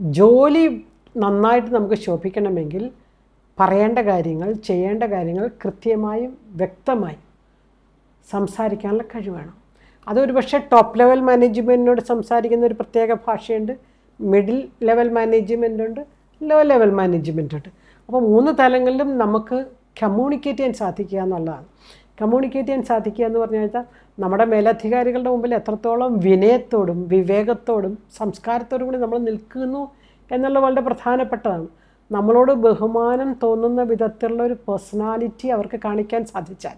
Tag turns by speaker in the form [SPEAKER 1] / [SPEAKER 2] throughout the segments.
[SPEAKER 1] ജോലി നന്നായിട്ട് നമുക്ക് ശോഭിക്കണമെങ്കിൽ പറയേണ്ട കാര്യങ്ങൾ ചെയ്യേണ്ട കാര്യങ്ങൾ കൃത്യമായും വ്യക്തമായും സംസാരിക്കാനുള്ള കഴിവാണ് വേണം. അതൊരു പക്ഷേ ടോപ്പ് ലെവൽ മാനേജ്മെന്റിനോട് സംസാരിക്കുന്ന ഒരു പ്രത്യേക ഭാഷയുണ്ട് മിഡിൽ ലെവൽ മാനേജ്മെന്റ് ഉണ്ട് ലോ ലെവൽ മാനേജ്മെന്റ് ഉണ്ട് അപ്പോൾ മൂന്ന് തലങ്ങളിലും നമുക്ക് കമ്മ്യൂണിക്കേറ്റ് ചെയ്യാൻ സാധിക്കുക എന്നുള്ളതാണ്. കമ്മ്യൂണിക്കേറ്റ് ചെയ്യാൻ സാധിക്കുക എന്ന് പറഞ്ഞു കഴിഞ്ഞാൽ നമ്മുടെ മേലധികാരികളുടെ മുമ്പിൽ എത്രത്തോളം വിനയത്തോടും വിവേകത്തോടും സംസ്കാരത്തോടും കൂടി നമ്മൾ നിൽക്കുന്നു എന്നുള്ളത് വളരെ പ്രധാനപ്പെട്ടതാണ്. നമ്മളോട് ബഹുമാനം തോന്നുന്ന വിധത്തിലുള്ള ഒരു പേഴ്സണാലിറ്റി അവർക്ക് കാണിക്കാൻ സാധിച്ചാൽ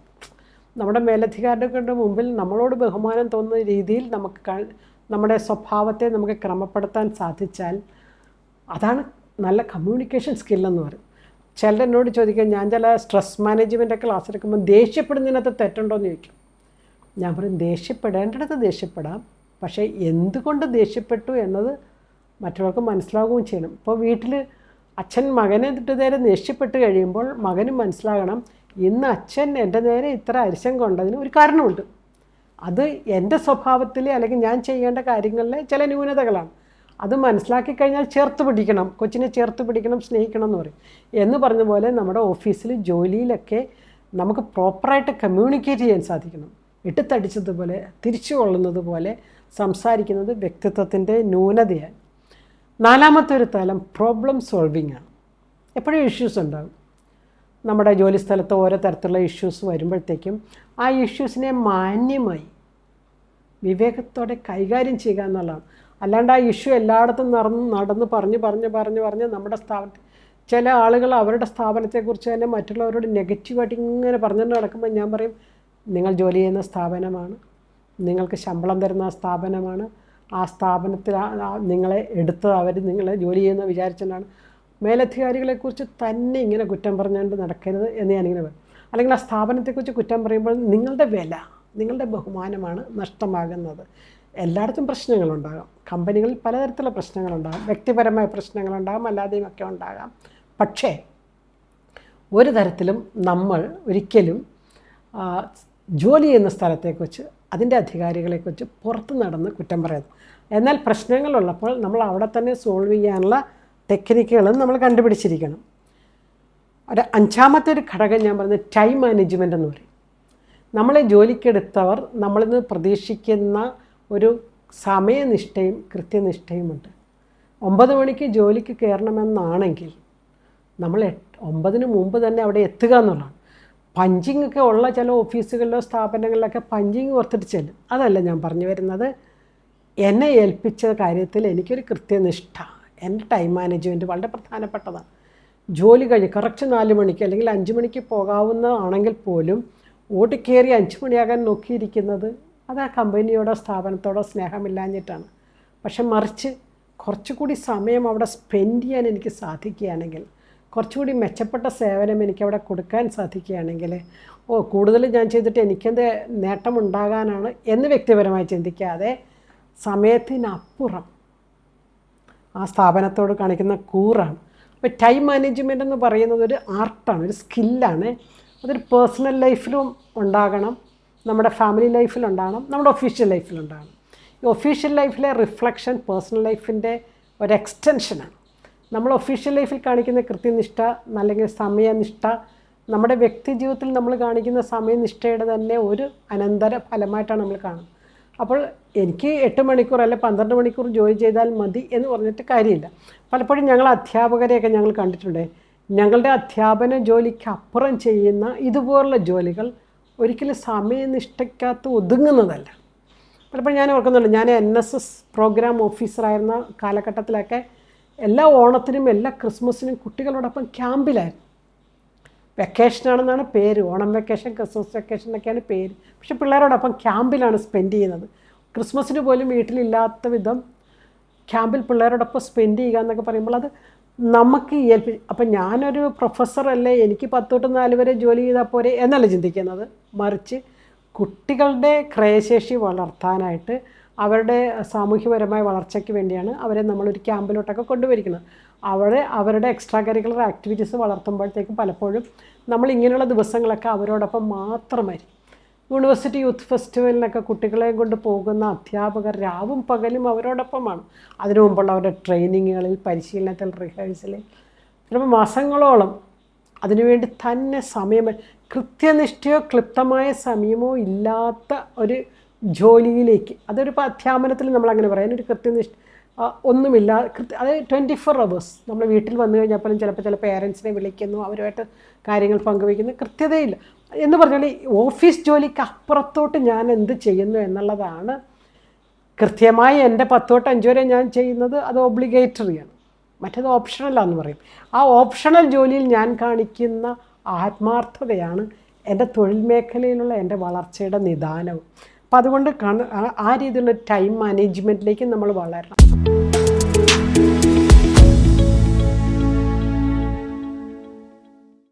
[SPEAKER 1] നമ്മുടെ മേലധികാരികളുടെ മുമ്പിൽ നമ്മളോട് ബഹുമാനം തോന്നുന്ന രീതിയിൽ നമുക്ക് നമ്മുടെ സ്വഭാവത്തെ നമുക്ക് ക്രമപ്പെടുത്താൻ സാധിച്ചാൽ അതാണ് നല്ല കമ്മ്യൂണിക്കേഷൻ സ്കില്ലെന്ന് പറയും. ചിലർ എന്നോട് ഞാൻ ചില സ്ട്രെസ് മാനേജ്മെന്റ് ക്ലാസ് എടുക്കുമ്പോൾ ദേഷ്യപ്പെടുന്നതിനകത്ത് തെറ്റുണ്ടോ എന്ന് ചോദിക്കും. ഞാൻ പറയും ദേഷ്യപ്പെടേണ്ടടുത്ത് ദേഷ്യപ്പെടാം. പക്ഷേ എന്തുകൊണ്ട് ദേഷ്യപ്പെട്ടു എന്നത് മറ്റുള്ളവർക്ക് മനസ്സിലാവുകയും ചെയ്യണം. ഇപ്പോൾ വീട്ടിൽ അച്ഛൻ മകനെ നേരെ ദേഷ്യപ്പെട്ട് കഴിയുമ്പോൾ മകനും മനസ്സിലാകണം ഇന്ന് അച്ഛൻ എന്റെ നേരെ ഇത്ര അരിശം കൊണ്ടതിന് ഒരു കാരണമുണ്ട്. അത് എന്റെ സ്വഭാവത്തിൽ അല്ലെങ്കിൽ ഞാൻ ചെയ്യേണ്ട കാര്യങ്ങളിലെ ചില ന്യൂനതകളാണ്. അത് മനസ്സിലാക്കി കഴിഞ്ഞാൽ ചേർത്ത് പിടിക്കണം. കൊച്ചിനെ ചേർത്ത് പിടിക്കണം സ്നേഹിക്കണം എന്ന് പറയും. എന്ന് പറഞ്ഞ പോലെ നമ്മുടെ ഓഫീസിൽ ജോലിയിലൊക്കെ നമുക്ക് പ്രോപ്പറായിട്ട് കമ്മ്യൂണിക്കേറ്റ് ചെയ്യാൻ സാധിക്കണം ഇട്ടുത്തടിച്ചതുപോലെ തിരിച്ചു കൊള്ളുന്നത് പോലെ സംസാരിക്കുന്നത് വ്യക്തിത്വത്തിന്റെ ന്യൂനതയാണ്. നാലാമത്തെ ഒരു തലം പ്രോബ്ലം സോൾവിങ് ആണ്. എപ്പോഴും ഇഷ്യൂസ് ഉണ്ടാകും. നമ്മുടെ ജോലി സ്ഥലത്ത് ഓരോ തരത്തിലുള്ള ഇഷ്യൂസ് വരുമ്പോഴത്തേക്കും ആ ഇഷ്യൂസിനെ മാന്യമായി വിവേകത്തോടെ കൈകാര്യം ചെയ്യുക എന്നുള്ളതാണ്. അല്ലാണ്ട് ആ ഇഷ്യൂ എല്ലായിടത്തും നടന്ന് നടന്ന് പറഞ്ഞ് പറഞ്ഞ് പറഞ്ഞ് പറഞ്ഞ് നമ്മുടെ സ്ഥാപനത്തിൽ ചില ആളുകൾ അവരുടെ സ്ഥാപനത്തെക്കുറിച്ച് തന്നെ മറ്റുള്ളവരോട് നെഗറ്റീവായിട്ട് ഇങ്ങനെ പറഞ്ഞുകൊണ്ട് നടക്കുമ്പോൾ ഞാൻ പറയും നിങ്ങൾ ജോലി ചെയ്യുന്ന സ്ഥാപനമാണ്. നിങ്ങൾക്ക് ശമ്പളം തരുന്ന സ്ഥാപനമാണ്. ആ സ്ഥാപനത്തിൽ നിങ്ങളെ എടുത്തത് അവർ നിങ്ങളെ ജോലി ചെയ്യുന്ന വിചാരിച്ചതാണ് മേലധികാരികളെക്കുറിച്ച് തന്നെ ഇങ്ങനെ കുറ്റം പറഞ്ഞുകൊണ്ട് നടക്കരുത് എന്ന് ഞാനിങ്ങനെ പറയും. അല്ലെങ്കിൽ ആ സ്ഥാപനത്തെക്കുറിച്ച് കുറ്റം പറയുമ്പോൾ നിങ്ങളുടെ വില നിങ്ങളുടെ ബഹുമാനമാണ് നഷ്ടമാകുന്നത്. എല്ലായിടത്തും പ്രശ്നങ്ങളുണ്ടാകാം. കമ്പനികളിൽ പലതരത്തിലുള്ള പ്രശ്നങ്ങളുണ്ടാകാം. വ്യക്തിപരമായ പ്രശ്നങ്ങളുണ്ടാകാം. അല്ലാതെയും ഒക്കെ ഉണ്ടാകാം. പക്ഷേ ഒരു തരത്തിലും നമ്മൾ ഒരിക്കലും ജോലി ചെയ്യുന്ന സ്ഥലത്തെക്കുറിച്ച് അതിന്റെ അധികാരികളെക്കുറിച്ച് പുറത്ത് നടന്ന് കുറ്റം പറയുന്നു എന്നാൽ പ്രശ്നങ്ങളുള്ളപ്പോൾ നമ്മൾ അവിടെ തന്നെ സോൾവ് ചെയ്യാനുള്ള ടെക്നിക്കുകളും നമ്മൾ കണ്ടുപിടിച്ചിരിക്കണം. ഒരു അഞ്ചാമത്തെ ഒരു ഘടകം ഞാൻ പറയുന്നത് ടൈം മാനേജ്മെന്റ് എന്ന് പറയും. നമ്മളെ ജോലിക്കെടുത്തവർ നമ്മളിൽ നിന്ന് പ്രതീക്ഷിക്കുന്ന ഒരു സമയനിഷ്ഠയും കൃത്യനിഷ്ഠയുമുണ്ട് ഒമ്പത് മണിക്ക് ജോലിക്ക് കയറണമെന്നാണെങ്കിൽ നമ്മൾ ഒമ്പതിന് മുമ്പ് തന്നെ അവിടെ എത്തുക എന്നുള്ളതാണ്. പഞ്ചിങ് ഒക്കെ ഉള്ള ചില ഓഫീസുകളിലോ സ്ഥാപനങ്ങളിലൊക്കെ പഞ്ചിങ് ഓർത്തിട്ട് ചെല്ലും. അതല്ല ഞാൻ പറഞ്ഞു വരുന്നത് എന്നെ ഏൽപ്പിച്ച കാര്യത്തിൽ എനിക്കൊരു കൃത്യനിഷ്ഠ എന്റെ ടൈം മാനേജ്മെന്റ് വളരെ പ്രധാനപ്പെട്ടതാണ്. ജോലി കഴിഞ്ഞ് കറക്റ്റ് നാല് മണിക്ക് അല്ലെങ്കിൽ അഞ്ച് മണിക്ക് പോകാവുന്നതാണെങ്കിൽ പോലും ഓടിക്കേറി അഞ്ച് മണിയാകാൻ നോക്കിയിരിക്കുന്നത് അത് ആ കമ്പനിയോടോ സ്ഥാപനത്തോടോ സ്നേഹമില്ലാഞ്ഞിട്ടാണ്. പക്ഷെ മറിച്ച് കുറച്ചുകൂടി സമയം അവിടെ സ്പെൻഡ് ചെയ്യാൻ എനിക്ക് സാധിക്കുകയാണെങ്കിൽ കുറച്ചുകൂടി മെച്ചപ്പെട്ട സേവനം എനിക്കവിടെ കൊടുക്കാൻ സാധിക്കുകയാണെങ്കിൽ ഓ കൂടുതൽ ഞാൻ ചെയ്തിട്ട് എനിക്കെന്ത് നേട്ടമുണ്ടാകാനാണ് എന്ന് വ്യക്തിപരമായി ചിന്തിക്കാതെ സമയത്തിനപ്പുറം ആ സ്ഥാപനത്തോട് കാണിക്കുന്ന കൂറാണ്. അപ്പോൾ ടൈം മാനേജ്മെന്റ് എന്ന് പറയുന്നത് ഒരു ആർട്ടാണ് ഒരു സ്കില്ലാണ്. അതൊരു പേഴ്സണൽ ലൈഫിലും ഉണ്ടാകണം. നമ്മുടെ ഫാമിലി ലൈഫിലുണ്ടാകണം നമ്മുടെ ഒഫീഷ്യൽ ലൈഫിലുണ്ടാകണം ഈ ഒഫീഷ്യൽ ലൈഫിലെ റിഫ്ലക്ഷൻ പേഴ്സണൽ ലൈഫിന്റെ ഒരു എക്സ്റ്റൻഷനാണ് നമ്മൾ ഒഫീഷ്യൽ ലൈഫിൽ കാണിക്കുന്ന കൃത്യനിഷ്ഠ അല്ലെങ്കിൽ സമയനിഷ്ഠ നമ്മുടെ വ്യക്തി ജീവിതത്തിൽ നമ്മൾ കാണിക്കുന്ന സമയനിഷ്ഠയുടെ തന്നെ ഒരു അനന്തര ഫലമായിട്ടാണ് നമ്മൾ കാണുന്നത്. അപ്പോൾ എനിക്ക് എട്ട് മണിക്കൂർ അല്ലെ പന്ത്രണ്ട് മണിക്കൂർ ജോലി ചെയ്താൽ മതി എന്ന് പറഞ്ഞിട്ട് കാര്യമില്ല. പലപ്പോഴും ഞങ്ങൾ അധ്യാപകരെയൊക്കെ ഞങ്ങൾ കണ്ടിട്ടുണ്ട്. ഞങ്ങളുടെ അധ്യാപന ജോലിക്ക് അപ്പുറം ചെയ്യുന്ന ഇതുപോലുള്ള ജോലികൾ ഒരിക്കലും സമയനിഷ്ഠയ്ക്കകത്ത് ഒതുങ്ങുന്നതല്ല. പലപ്പോഴും ഞാൻ ഓർക്കുന്നുണ്ട് ഞാൻ എൻ എസ് എസ് പ്രോഗ്രാം ഓഫീസറായിരുന്ന കാലഘട്ടത്തിലൊക്കെ എല്ലാ ഓണത്തിനും എല്ലാ ക്രിസ്മസിനും കുട്ടികളോടൊപ്പം ക്യാമ്പിലായിരുന്നു. വെക്കേഷനാണെന്നാണ് പേര് ഓണം വെക്കേഷൻ ക്രിസ്മസ് വെക്കേഷൻ എന്നൊക്കെയാണ് പേര്. പക്ഷെ പിള്ളേരോടൊപ്പം ക്യാമ്പിലാണ് സ്പെൻഡ് ചെയ്യുന്നത്. ക്രിസ്മസിന് പോലും വീട്ടിലില്ലാത്ത വിധം ക്യാമ്പിൽ പിള്ളേരോടൊപ്പം സ്പെൻഡ് ചെയ്യുക എന്നൊക്കെ പറയുമ്പോൾ അത് നമുക്ക് ഏൽപ്പി അപ്പം ഞാനൊരു പ്രൊഫസറല്ലേ എനിക്ക് പത്ത് നാല് വരെ ജോലി ചെയ്താൽ പോരെ എന്നല്ല ചിന്തിക്കുന്നത്. മറിച്ച് കുട്ടികളുടെ ക്രയശേഷി വളർത്താനായിട്ട് അവരുടെ സാമൂഹ്യപരമായ വളർച്ചയ്ക്ക് വേണ്ടിയാണ് അവരെ നമ്മളൊരു ക്യാമ്പിലോട്ടൊക്കെ കൊണ്ടുവരിക്കുന്നത്. അവരെ അവരുടെ എക്സ്ട്രാ കരിക്കുലർ ആക്ടിവിറ്റീസ് വളർത്തുമ്പോഴത്തേക്കും പലപ്പോഴും നമ്മൾ ഇങ്ങനെയുള്ള ദിവസങ്ങളൊക്കെ അവരോടൊപ്പം മാത്രമായിരിക്കും. യൂണിവേഴ്സിറ്റി യൂത്ത് ഫെസ്റ്റിവലിനൊക്കെ കുട്ടികളെയും കൊണ്ട് പോകുന്ന അധ്യാപകർ രാവും പകലും അവരോടൊപ്പമാണ്. അതിനു മുമ്പുള്ള അവരുടെ ട്രെയിനിങ്ങുകളിൽ പരിശീലനത്തിൽ റിഹേഴ്സലിൽ ചിലപ്പോൾ മാസങ്ങളോളം അതിനുവേണ്ടി തന്നെ സമയം കൃത്യനിഷ്ഠയോ ക്ലിപ്തമായ സമയമോ ഇല്ലാത്ത ഒരു ജോലിയിലേക്ക് അതൊരു അധ്യാപനത്തിൽ നമ്മൾ അങ്ങനെ പറയാം. ഒരു കൃത്യനിഷ്ഠ ഒന്നുമില്ല കൃത്യ അത് ട്വന്റി ഫോർ അവേഴ്സ് നമ്മൾ വീട്ടിൽ വന്നു കഴിഞ്ഞപ്പോഴും ചിലപ്പോൾ ചില പേരൻസിനെ വിളിക്കുന്നു അവരുമായിട്ട് കാര്യങ്ങൾ പങ്കുവയ്ക്കുന്നു. കൃത്യതയില്ല. എന്ന് പറഞ്ഞാൽ ഓഫീസ് ജോലിക്ക് അപ്പുറത്തോട്ട് ഞാൻ എന്ത് ചെയ്യുന്നു എന്നുള്ളതാണ് കൃത്യമായി എന്റെ പത്തോട്ട് തൊട്ട് അഞ്ച് വരെ ഞാൻ ചെയ്യുന്നത് അത് ഒബ്ലിഗേറ്ററിയാണ് മറ്റേത് ഓപ്ഷണലാന്ന് പറയും. ആ ഓപ്ഷണൽ ജോലിയിൽ ഞാൻ കാണിക്കുന്ന ആത്മാർത്ഥതയാണ് എന്റെ തൊഴിൽ മേഖലയിലുള്ള എന്റെ വളർച്ചയുടെ നിദാനവും. അപ്പം അതുകൊണ്ട് കണ് ആ- ആ രീതിയിലുള്ള ടൈം മാനേജ്മെന്റിലേക്ക് നമ്മൾ വളരണം.